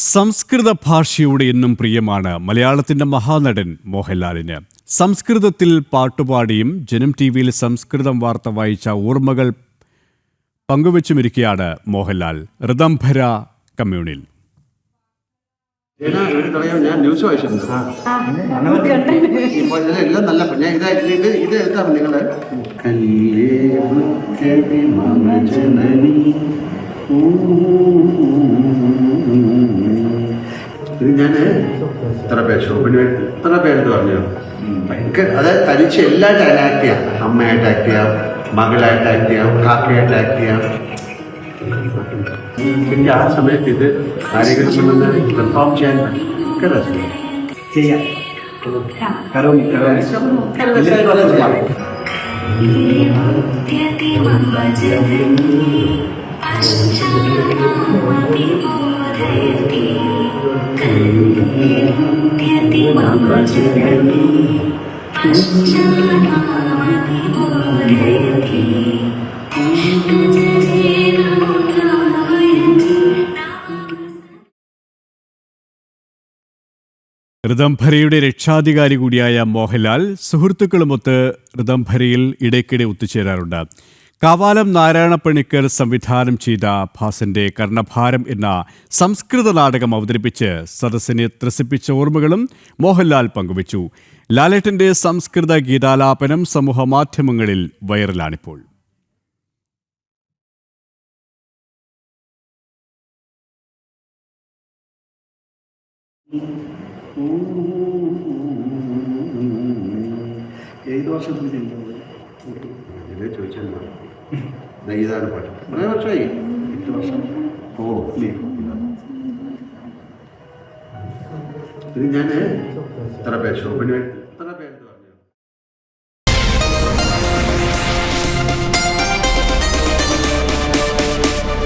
സംസ്കൃത ഭാഷയുടെ എന്നും പ്രിയമാണ് മലയാളത്തിന്റെ മഹാനടൻ മോഹൻലാലിന്. സംസ്കൃതത്തിൽ പാട്ടുപാടിയും ജനം ടി വിയിൽ സംസ്കൃതം വാർത്ത വായിച്ച ഓർമ്മകൾ പങ്കുവച്ചുമിരിക്കുകയാണ് മോഹൻലാൽ. ഋതംഭര കമ്മ്യൂണിൽ. ഞാൻ ന്യൂസ് വായിച്ചിട്ടുണ്ട്. ഇതിലെല്ലാം നല്ല ഞാൻ ഇതാ ഇത് ജനനി ഞാൻ ഇത്ര പേര് ഷോപ്പിന് ഇത്ര പേരെന്ന് പറഞ്ഞു. ഭയങ്കര അതായത് തനിച്ച് എല്ലായിട്ട് ആക്ട് ചെയ്യാം. അമ്മയായിട്ട് ആക്ട് ചെയ്യാം മകളായിട്ട് ആക്ട് ചെയ്യാം കാക്കയായിട്ട് ആക്ട് ചെയ്യാം. പിന്നെ ആ സമയത്ത് ഇത് ആരെങ്കിലും കൊണ്ടുവന്ന് പെർഫോം ചെയ്യാൻ ഭയങ്കര രസമാണ്. ചെയ്യാം. കരോമി കരോമി ഋതംഭരയുടെ രക്ഷാധികാരി കൂടിയായ മോഹൻലാൽ സുഹൃത്തുക്കളുമൊത്ത് ഋതംഭരയിൽ ഇടയ്ക്കിടെ ഒത്തുചേരാറുണ്ട്. കാവാലം നാരായണപ്പണിക്കർ സംവിധാനം ചെയ്ത ഭാസന്റെ കർണഭാരം എന്ന സംസ്കൃത നാടകം അവതരിപ്പിച്ച് സദസ്സിനെ ത്രസിപ്പിച്ച ഓർമ്മകളും മോഹൻലാൽ പങ്കുവച്ചു. ലാലേട്ടന്റെ സംസ്കൃത ഗീതാലാപനം സമൂഹ മാധ്യമങ്ങളിൽ വൈറലാണിപ്പോൾ. ഏത് വർഷത്തിൽ ചെയ്യുന്നത് ചോദിച്ചാൽ ഇതാണ് പാട്ട്. കുറേ വർഷമായി. എട്ട് വർഷം. ഓ ഇല്ലേ ഇത് ഞാൻ എത്ര പേര് വേണ്ടി